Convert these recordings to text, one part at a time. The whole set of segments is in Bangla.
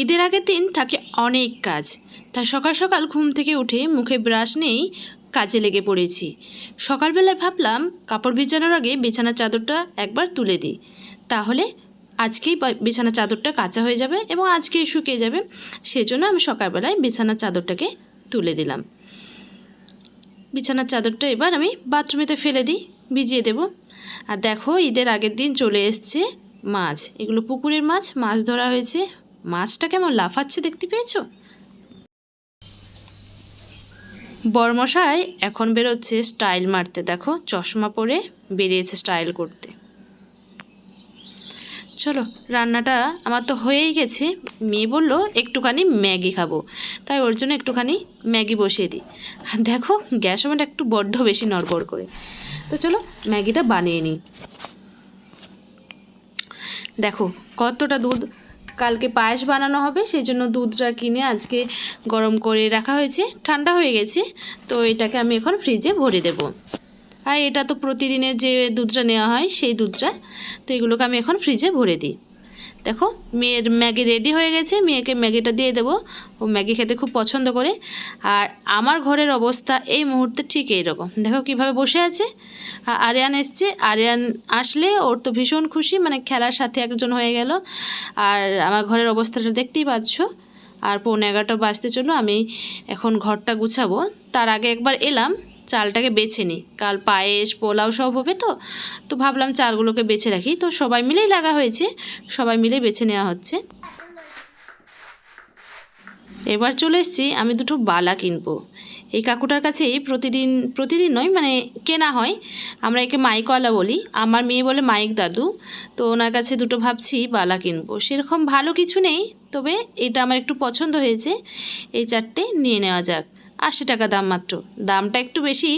ঈদের আগের দিন থাকে অনেক কাজ। তা সকাল সকাল ঘুম থেকে উঠে মুখে ব্রাশ নেই কাজে লেগে পড়েছি। সকালবেলায় ভাবলাম, কাপড় ভিজানোর আগে বিছানার চাদরটা একবার তুলে দিই। তাহলে আজকেই বিছানার চাদরটা কাঁচা হয়ে যাবে এবং আজকেই শুকিয়ে যাবে। সেজন্য আমি সকালবেলায় বিছানার চাদরটাকে তুলে দিলাম। বিছানার চাদরটা এবার আমি বাথরুমেতে ফেলে দিই, ভিজিয়ে দেব। আর দেখো, ঈদের আগের দিন চলে এসছে মাছ। এগুলো পুকুরের মাছ মাছ ধরা হয়েছে। মাছটা কেমন লাফাচ্ছে দেখতে পেয়েছ? বর্মশাই এখন বেরোচ্ছে স্টাইল মারতে। দেখো, চশমা পরে বেরিয়েছে স্টাইল করতে। চলো, রান্নাটা আমার তো হয়েই গেছে। মেয়ে বলল, একটুখানি ম্যাগি খাব। তাই ওর জন্য একটুখানি ম্যাগি বসিয়ে দিই। দেখো, গ্যাস ওভেনটা একটু বড্ড বেশি নড়বড় করে। তো চলো, ম্যাগিটা বানিয়ে নিই। দেখো, কতটা দুধ কালকে পায়েস বানানো হবে, সেই জন্য দুধটা কিনে আজকে গরম করে রাখা হয়েছে। ঠান্ডা হয়ে গেছে, তো এটাকে আমি এখন ফ্রিজে ভরে দেব। আর এটা তো প্রতিদিনের যে দুধটা নেওয়া হয়, সেই দুধটা। তো এগুলোকে আমি এখন ফ্রিজে ভরে দিই। দেখো, মেয়ের ম্যাগি রেডি হয়ে গেছে, মেয়েকে ম্যাগিটা দিয়ে দেবো। ও ম্যাগি খেতে খুব পছন্দ করে। আর আমার ঘরের অবস্থা এই মুহূর্তে ঠিক এইরকম। দেখো কীভাবে বসে আছে। আর আরিয়ান এসছে। আরিয়ান আসলে ওর তো ভীষণ খুশি মানে খেলার সাথে একজন হয়ে গেল। আর আমার ঘরের অবস্থাটা দেখতেই পাচ্ছ। আর পৌনে এগারোটা বাজতে চলো আমি এখন ঘরটা গুছাবো। তার আগে একবার এলাম। চালটাকে বেছে নিই। কাল পায়েস, পোলাও সব হবে তো? তো ভাবলাম চালগুলোকে বেছে রাখি। তো সবাই মিলেই লাগা হয়েছে। সবাই মিলে বেছে নেওয়া হচ্ছে। এবার চলে এসছি, আমি দুটো বালা কিনবো। এই কাকুটার কাছে প্রতিদিন প্রতিদিন নয় মানে কেনা হয়। আমরা একে মাইকওয়ালা বলি। আমার মেয়ে বলে মাইক দাদু। তো ওনার কাছে দুটো ভাবছি বালা কিনবো। সেরকম ভালো কিছু নেই, তবে এটা আমার একটু পছন্দ হয়েছে। এই চারটে নিয়ে নেওয়া যাক। আশি টাকা দাম মাত্র। দামটা একটু বেশি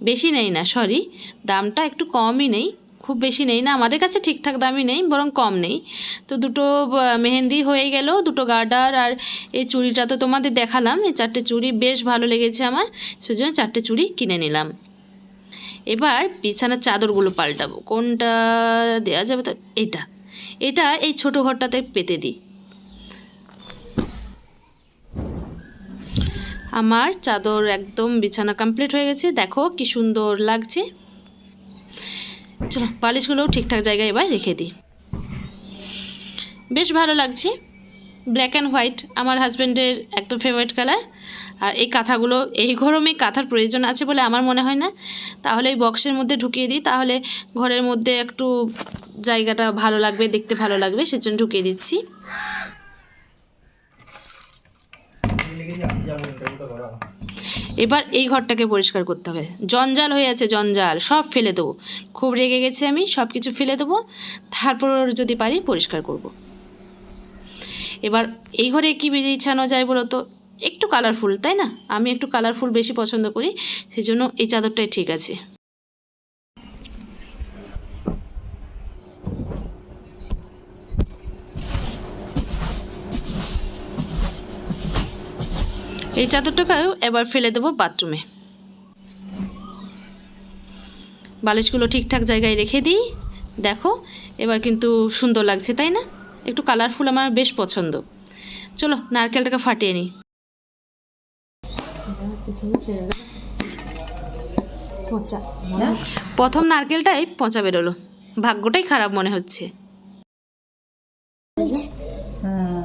বেশি নেই না সরি দামটা একটু কমই নেই, খুব বেশি নেই না। আমাদের কাছে ঠিকঠাক দামই নেই, বরং কম নেই। তো দুটো মেহেন্দি হয়ে গেল, দুটো গার্ডার আর এই চুড়িটা তো তোমাদের দেখালাম। এই চারটে চুড়ি বেশ ভালো লেগেছে আমার, সেজন্য চারটে চুড়ি কিনে নিলাম। এবার বিছানার চাদরগুলো পাল্টাবো। কোনটা দেওয়া যাবে তো এটা এটা এই ছোটো ঘরটাতে পেতে দিই। আমার চাদর একদম বিছানা কমপ্লিট হয়ে গেছে। দেখো কি সুন্দর লাগছে। চলো বালিশগুলোও ঠিকঠাক জায়গায় এবার রেখে দিই। বেশ ভালো লাগছে। ব্ল্যাক অ্যান্ড হোয়াইট আমার হাজব্যান্ডের একদম ফেভারিট কালার আর এই কাঁথাগুলো, এই গরমে কাঁথার প্রয়োজন আছে বলে আমার মনে হয় না। তাহলে এই বক্সের মধ্যে ঢুকিয়ে দিই। তাহলে ঘরের মধ্যে একটু জায়গাটা ভালো লাগবে, দেখতে ভালো লাগবে, সেজন্য ঢুকিয়ে দিচ্ছি। এবার এই ঘরটাকে পরিষ্কার করতে হবে। জঞ্জাল হয়ে আছে জঞ্জাল, সব ফেলে দেবো। খুব রেগে গেছে আমি সব কিছু ফেলে দেবো। তারপর যদি পারি পরিষ্কার করব। এবার এই ঘরে কী বিছানো যায় বলো তো একটু কালারফুল তাই না? আমি একটু কালারফুল বেশি পছন্দ করি সেই জন্য এই চাদরটাই ঠিক আছে। এই চাদরটাকেও এবার ফেলে দেবো বাথরুমে। বালিশগুলো ঠিকঠাক জায়গায় রেখে দিই। দেখো এবার কিন্তু সুন্দর লাগছে তাই না? একটু কালারফুল আমার বেশ পছন্দ। চলো নারকেলটাকে ফাটিয়ে নিই। প্রথম নারকেলটাই পচা বেরোলো। ভাগ্যটাই খারাপ মনে হচ্ছে হ্যাঁ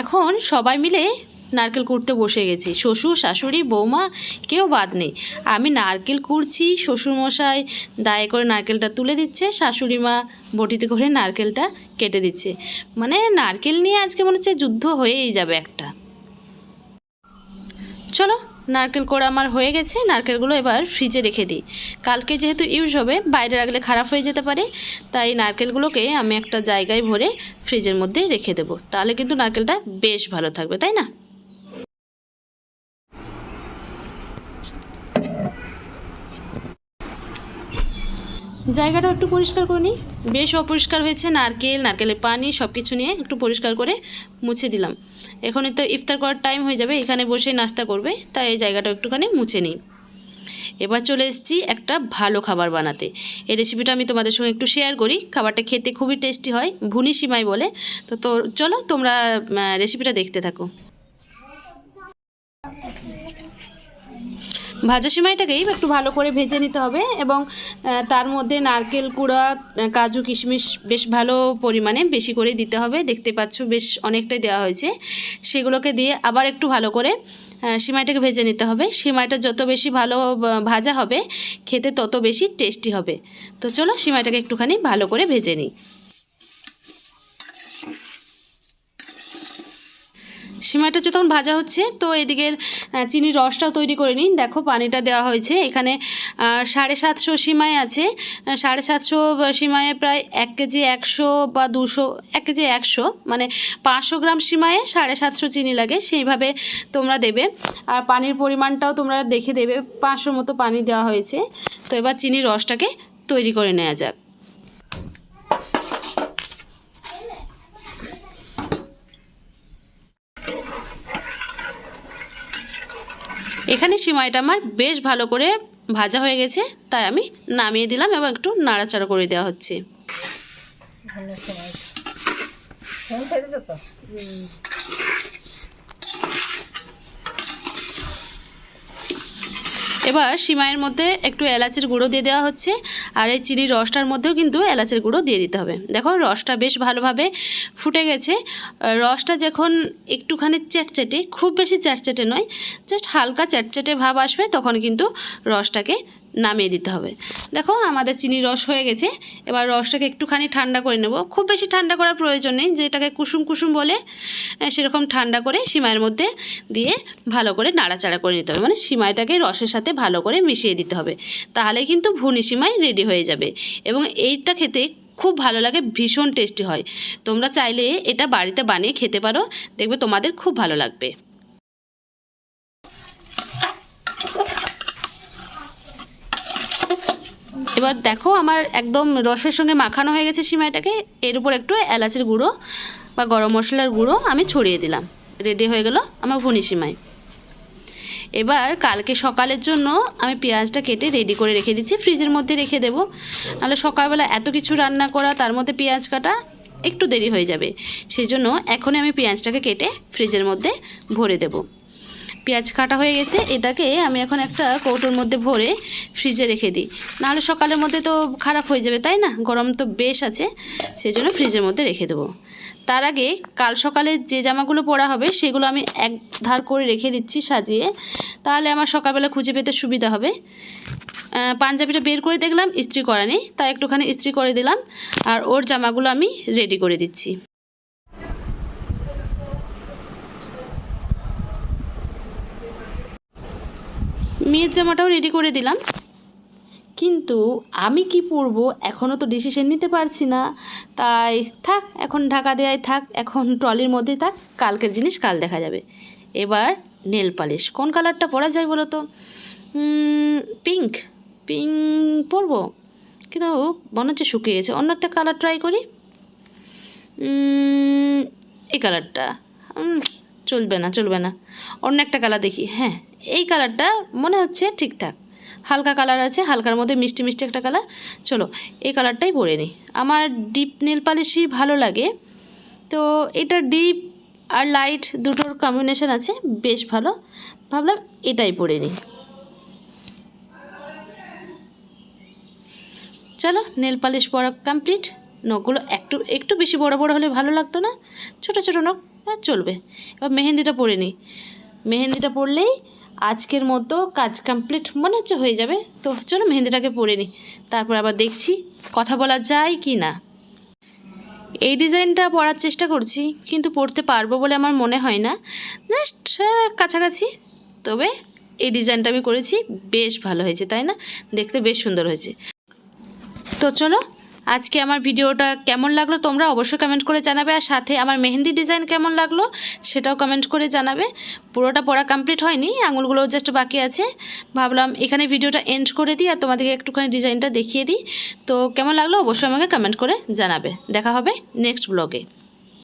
এখন সবাই মিলে নারকেল কুড়তে বসে গেছি। শ্বশুর, শাশুড়ি, বৌমা, কেউ বাদ নেই। আমি নারকেল কুড়ছি, শ্বশুরমশাই দায়ে করে নারকেলটা তুলে দিচ্ছে, শাশুড়ি মা বটিতে করে নারকেলটা কেটে দিচ্ছে। মানে নারকেল নিয়ে আজকে মনে হচ্ছে যুদ্ধ হয়েই যাবে একটা। চলো নারকেল কোড়া আমার হয়ে গেছে, নারকেলগুলো এবার ফ্রিজে রেখে দিই। কালকে যেহেতু ইউজ হবে, বাইরে রাখলে খারাপ হয়ে যেতে পারে, তাই নারকেলগুলোকে আমি একটা জায়গায় ভরে ফ্রিজের মধ্যে রেখে দেবো। তাহলে কিন্তু নারকেলটা বেশ ভালো থাকবে, তাই না? জায়গাটা একটু পরিষ্কার করে নিই। বেশ অপরিষ্কার হয়েছে, নারকেল, নারকেলের পানি সব কিছু নিয়ে একটু পরিষ্কার করে মুছে দিলাম। এখনই তো ইফতার করার টাইম হয়ে যাবে, এখানে বসে নাস্তা করবে, তাই এই জায়গাটা একটুখানি মুছে নিই। এবার চলে এসেছি একটা ভালো খাবার বানাতে। এই রেসিপিটা আমি তোমাদের সঙ্গে একটু শেয়ার করি। খাবারটা খেতে খুবই টেস্টি হয়, ভুনি সিমাই বলে। তো তো চলো তোমরা রেসিপিটা দেখতে থাকো। ভাজা সিমাইটাকেই একটু ভালো করে ভেজে নিতে হবে এবং তার মধ্যে নারকেল কুড়া কাজু কিশমিশ বেশ ভালো পরিমাণে বেশি করে দিতে হবে। দেখতে পাচ্ছ বেশ অনেকটাই দেওয়া হয়েছে। সেগুলোকে দিয়ে আবার একটু ভালো করে সিমাইটাকে ভেজে নিতে হবে। সিমাইটা যত বেশি ভালো ভাজা হবে, খেতে তত বেশি টেস্টি হবে। তো চলো সিমাইটাকে একটুখানি ভালো করে ভেজে নিই। সিমাইটা যখন ভাজা হচ্ছে, তো এদিকে চিনির রসটাও তৈরি করে নিন। দেখো পানিটা দেওয়া হয়েছে। এখানে সাড়ে সাতশো সিমাই আছে। সাড়ে সাতশো সিমাইয়ে প্রায় এক কেজি একশো বা দুশো, এক কেজি একশো মানে পাঁচশো গ্রাম সিমাইয়ে সাড়ে সাতশো চিনি লাগে, সেইভাবে তোমরা দেবে। আর পানির পরিমাণটাও তোমরা দেখে দেবে। পাঁচশো মতো পানি দেওয়া হয়েছে। তো এবার চিনির রসটাকে তৈরি করে নেওয়া যাক। এখানে সিমাইটা আমার বেশ ভালো করে ভাজা হয়ে গেছে তাই আমি নামিয়ে দিলাম এবং একটু নাড়াচাড়া করে দেওয়া হচ্ছে ভালো সময় ফোন ফেলেছো তো এবার সিমাইয়ের মধ্যে একটু এলাচের গুঁড়ো দিয়ে দেওয়া হচ্ছে, আর এই চিনির রসটার মধ্যেও কিন্তু এলাচের গুঁড়ো দিয়ে দিতে হবে। দেখো, রসটা বেশ ভালোভাবে ফুটে গেছে। রসটা যখন একটুখানি চ্যাটচ্যাটে, খুব বেশি চ্যাটচ্যাটে নয় জাস্ট হালকা চ্যাটচ্যাটে ভাব আসবে, তখন কিন্তু রসটাকে নামিয়ে দিতে হবে। দেখো, আমাদের চিনির রস হয়ে গেছে। এবার রসটাকে একটুখানি ঠান্ডা করে নেব। খুব বেশি ঠান্ডা করার প্রয়োজন নেই। যেটাকে কুসুম কুসুম বলে সেরকম ঠান্ডা করে সিমাইয়ের মধ্যে দিয়ে ভালো করে নাড়াচাড়া করে নিতে হবে। মানে সিমাইটাকে রসের সাথে ভালো করে মিশিয়ে দিতে হবে। তাহলে কিন্তু ভুনি সিমাই রেডি হয়ে যাবে। এবং এইটা খেতে খুব ভালো লাগে, ভীষণ টেস্টি হয়। তোমরা চাইলে এটা বাড়িতে বানিয়ে খেতে পারো। দেখবে তোমাদের খুব ভালো লাগবে। এবার দেখো আমার একদম রসের সঙ্গে মাখানো হয়ে গেছে সিমাইটাকে, এর উপর একটু এলাচের গুঁড়ো বা গরম মশলার গুঁড়ো আমি ছড়িয়ে দিলাম। রেডি হয়ে গেল আমার ভুনি সিমাই। এবার কালকে সকালের জন্য আমি পেঁয়াজটা কেটে রেডি করে রেখে দিচ্ছি ফ্রিজের মধ্যে রেখে দেবো। নাহলে সকালবেলা এত কিছু রান্না করা, তার মধ্যে পেঁয়াজ কাটা একটু দেরি হয়ে যাবে। সেই জন্য এখনই আমি পেঁয়াজটাকে কেটে ফ্রিজের মধ্যে ভরে দেবো। পেঁয়াজ কাটা হয়ে গেছে, এটাকে আমি এখন একটা কৌটোর মধ্যে ভরে ফ্রিজে রেখে দিই। নাহলে সকালের মধ্যে তো খারাপ হয়ে যাবে, তাই না? গরম তো বেশ আছে সেই জন্য ফ্রিজের মধ্যে রেখে দেবো। তার আগে কাল সকালে যে জামাগুলো পরা হবে, সেগুলো আমি এক ধার করে রেখে দিচ্ছি সাজিয়ে। তাহলে আমার সকালবেলা খুঁজে পেতে সুবিধা হবে। পাঞ্জাবিটা বের করে দেখলাম, ইস্ত্রি করা নেই, তাই একটুখানি ইস্ত্রি করে দিলাম, আর ওর জামাগুলো আমি রেডি করে দিচ্ছি। মেয়ের জামাটাও রেডি করে দিলাম। কিন্তু আমি কি পরবো? এখনও তো ডিসিশন নিতে পারছি না। তাই থাক, এখন ঢাকা দেওয়াই থাক, এখন ট্রলির মধ্যেই থাক, কালকের জিনিস কাল দেখা যাবে। এবার নেল পালিশ কোন কালারটা পরা যায় বলো তো? পিঙ্ক পিঙ্ক পরব। কিন্তু মনে হচ্ছে শুকিয়ে গেছে। অন্য একটা কালার ট্রাই করি। এই কালারটা চলবে না চলবে না। অন্য একটা কালার দেখি। হ্যাঁ এই কালারটা মনে হচ্ছে ঠিকঠাক। হালকা কালার আছে, হালকার মধ্যে মিষ্টি মিষ্টি একটা কালার চলো, এই কালারটাই পরে নিই। আমার ডিপ নেল পালিশই ভালো লাগে। তো এটা ডিপ আর লাইট দুটোর কম্বিনেশন আছে, বেশ ভালো। ভাবলাম এটাই পরে নিই। চলো নেল পালিশ পরা কমপ্লিট নখগুলো একটু একটু বেশি বড় বড় হলে ভালো লাগতো না। ছোট ছোট নখ আর চলবে। এবার মেহেন্দিটা পরে নিই। মেহেন্দিটা পরলেই আজকের মতো কাজ কমপ্লিট মনে হচ্ছে হয়ে যাবে। তো চলো মেহেন্দিটাকে পরে নিই। তারপর আবার দেখছি কথা বলা যায় কি না। এই ডিজাইনটা পরার চেষ্টা করছি, কিন্তু পরতে পারব বলে আমার মনে হয় না। জাস্ট কাছাকাছি। তবে এই ডিজাইনটা আমি করেছি, বেশ ভালো হয়েছে, তাই না? দেখতে বেশ সুন্দর হয়েছে। তো চলো আজকে আমার ভিডিওটা কেমন লাগল তোমরা অবশ্যই কমেন্ট করে জানাবে আর সাথে আমার মেহেন্দি ডিজাইন কেমন লাগল সেটাও কমেন্ট করে জানাবে। পুরোটা পড়া কমপ্লিট হয়নি, আঙুলগুলো জাস্ট বাকি আছে। ভাবলাম এখানে ভিডিওটা এন্ড করে দিই আর তোমাদেরকে একটুখানি ডিজাইনটা দেখিয়ে দিই। তো কেমন লাগল অবশ্যই আমাকে কমেন্ট করে জানাবে। দেখা হবে নেক্সট ব্লগে